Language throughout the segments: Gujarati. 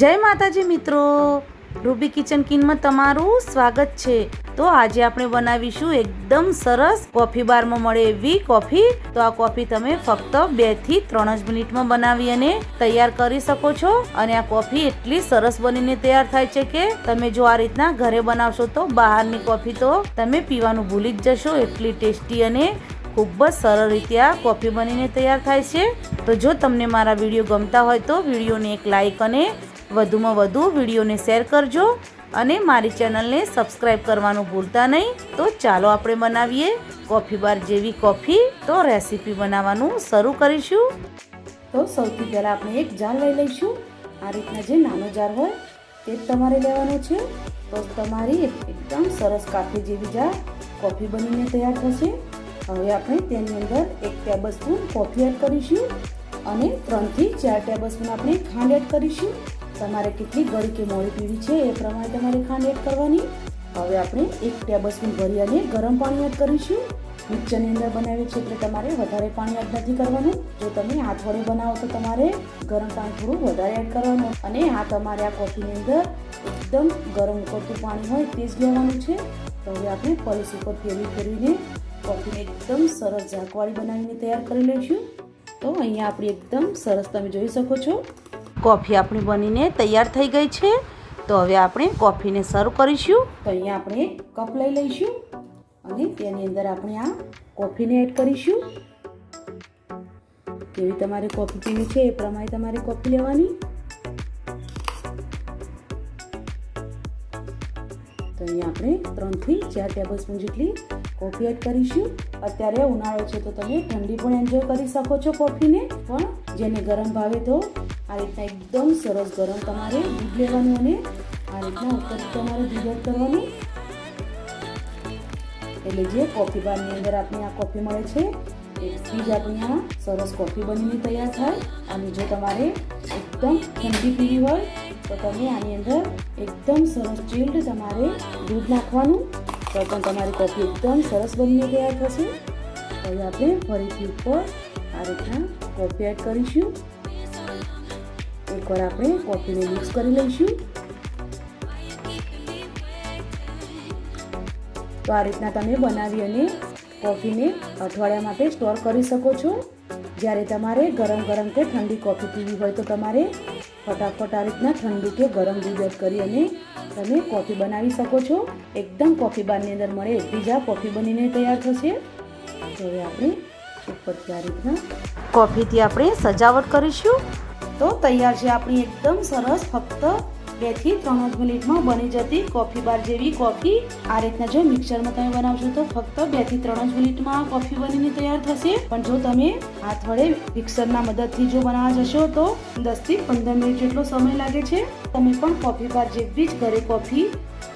જય માતાજી મિત્રો. રૂબી કિચન કિનમાં તમારું સ્વાગત છે. તો આજે આપણે બનાવીશું એકદમ સરસ કોફી બારમાં મળે એવી કોફી. તો આ કોફી તમે ફક્ત બેથી ત્રણ જ મિનિટમાં બનાવી અને તૈયાર કરી શકો છો. અને આ કોફી એટલી સરસ બનીને તૈયાર થાય છે કે તમે જો આ રીતના ઘરે બનાવશો તો બહારની કોફી તો તમે પીવાનું ભૂલી જ જશો. એટલી ટેસ્ટી અને ખૂબ જ સરળ રીતે આ કોફી બનીને તૈયાર થાય છે. તો જો તમને મારા વીડિયો ગમતા હોય તો વિડીયોને એક લાઇક અને વધુમાં વધુ વિડીયોને શેર કરજો અને મારી ચેનલને સબસ્ક્રાઈબ કરવાનું ભૂલતા નહીં. તો ચાલો આપણે બનાવીએ કોફી બાર જેવી કોફી. તો રેસીપી બનાવવાનું શરૂ કરીશું. તો સૌથી પહેલાં આપણે એક જાર લઈ લઈશું. આ રીતના જે નાનો જાર હોય તે તમારે લેવાનો છે. તો તમારી એકદમ સરસ કાફી જેવી જાર કોફી બનીને તૈયાર થશે. હવે આપણે તેની અંદર એક ટેબલ સ્પૂન કોફી એડ કરીશું અને ત્રણથી ચાર ટેબલ સ્પૂન આપણે ખાંડ એડ કરીશું. તમારે કેટલી ગળી કે મોળી પીવી છે એ પ્રમાણે તમારે ખાંડ એડ કરવાની. હવે આપણે એક ટેબલસ્પૂન ભરી ગરમ પાણી એડ કરીશું. મિક્સરની અંદર બનાવીએ છીએ એટલે તમારે વધારે પાણી એડ નથી કરવાનું. જો તમે હાથ વડે બનાવો તો તમારે ગરમ પાણી થોડું વધારે એડ કરવાનું. અને આ તમારે આ કોફીની અંદર એકદમ ગરમ ઉકળતું પાણી હોય તે જ લેવાનું છે. તો હવે આપણે પલ્સ ઉપર ફેરવી ફેરવીને કોફીને એકદમ સરસ ઝાંકવાળી બનાવીને તૈયાર કરી લઈશું. તો અહીંયા આપણી એકદમ સરસ તમે જોઈ શકો છો. કોફી આપણી બનીને તૈયાર થઈ ગઈ છે. તો હવે આપણે કોફીને સર્વ કરીશું. તો અહીંયા આપણે કપ લઈ લઈશું અને તેની અંદર આપણે આ કોફીને એડ કરીશું. કેવી તમારે કોફી પીવી છે એ પ્રમાણે તમારે કોફી લેવાની. અહીંયા આપણે ત્રણથી ચાર ટેબલ સ્પૂન જેટલી કોફી એડ કરીશું. અત્યારે ઉનાળો છે તો તમે ઠંડી પણ એન્જોય કરી શકો છો કોફીને પણ જેને ગરમ ભાવે તો આ રીતના એકદમ સરસ ગરમ તમારે દૂધ લેવાનું અને આ રીતના ઉપર તમારે દૂધ કરવાનું. એટલે જે કોફી બારની અંદર આપણે આ કોફી મળે છે એટલી જ આપણી આ સરસ કોફી બનીને તૈયાર થાય. અને જો તમારે એકદમ ઠંડી પીવી હોય તો તમે આની અંદર એકદમ સરસ ચીલ્ડ તમારે દૂધ નાખવાનું. તો પણ તમારી કોફી એકદમ સરસ બની તૈયાર થશે. હવે આપણે ફરીથી ઉપર આ રીતના કોફી એડ કરીશું. એકવાર આપણે કોફીને મિક્સ કરી લઈશું. તો આ રીતના તમે બનાવી અને કોફીને અઠવાડિયા માટે સ્ટોર કરી શકો છો. જ્યારે તમારે ગરમ ગરમ કે ઠંડી કોફી પીવી હોય તો તમારે ફટાફટ આ રીતના ઠંડુ કે ગરમ દૂધ કરી અને તમે કોફી બનાવી શકો છો. એકદમ કોફી બારની અંદર મળે એટલી જ કોફી બનીને તૈયાર થશે. તો હવે આપણે ઉપરથી આ રીતના કોફીથી આપણે સજાવટ કરીશું. તો તૈયાર છે આપણી એકદમ સરસ ફક્ત બેથી ત્રણ જ મિનિટમાં બની જતી કોફી બાર જેવી કોફી આ રીતના જો મિક્સરમાં તમે બનાવશો તો ફક્ત બેથી ત્રણ જ મિનિટમાં કોફી બનીને તૈયાર થશે. પણ જો તમે હાથ વડે મિક્સરના મદદથી જો બનાવવા જશો તો દસથી પંદર મિનિટ જેટલો સમય લાગે છે. તમે પણ કોફી બાર જેવી જ ઘરે કોફી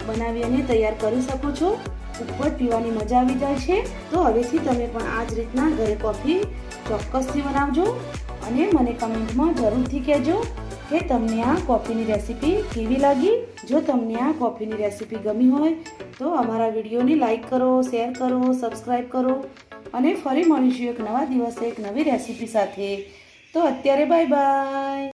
બનાવી અને તૈયાર કરી શકો છો. ઉપર પીવાની મજા આવી જાય છે. તો હવેથી તમે પણ આ જ રીતના ઘરે કોફી ચોક્કસથી બનાવજો અને મને કમેન્ટમાં જરૂરથી કહેજો. કે તમને આ કોફીની રેસીપી કેવી લાગી? જો તમને આ કોફીની રેસીપી ગમી હોય, તો અમારા વિડીયોને લાઇક કરો, શેર કરો સબસ્ક્રાઈબ કરો અને ફરી મળીશું એક નવા દિવસે એક નવી રેસીપી સાથે. તો અત્યારે બાય બાય.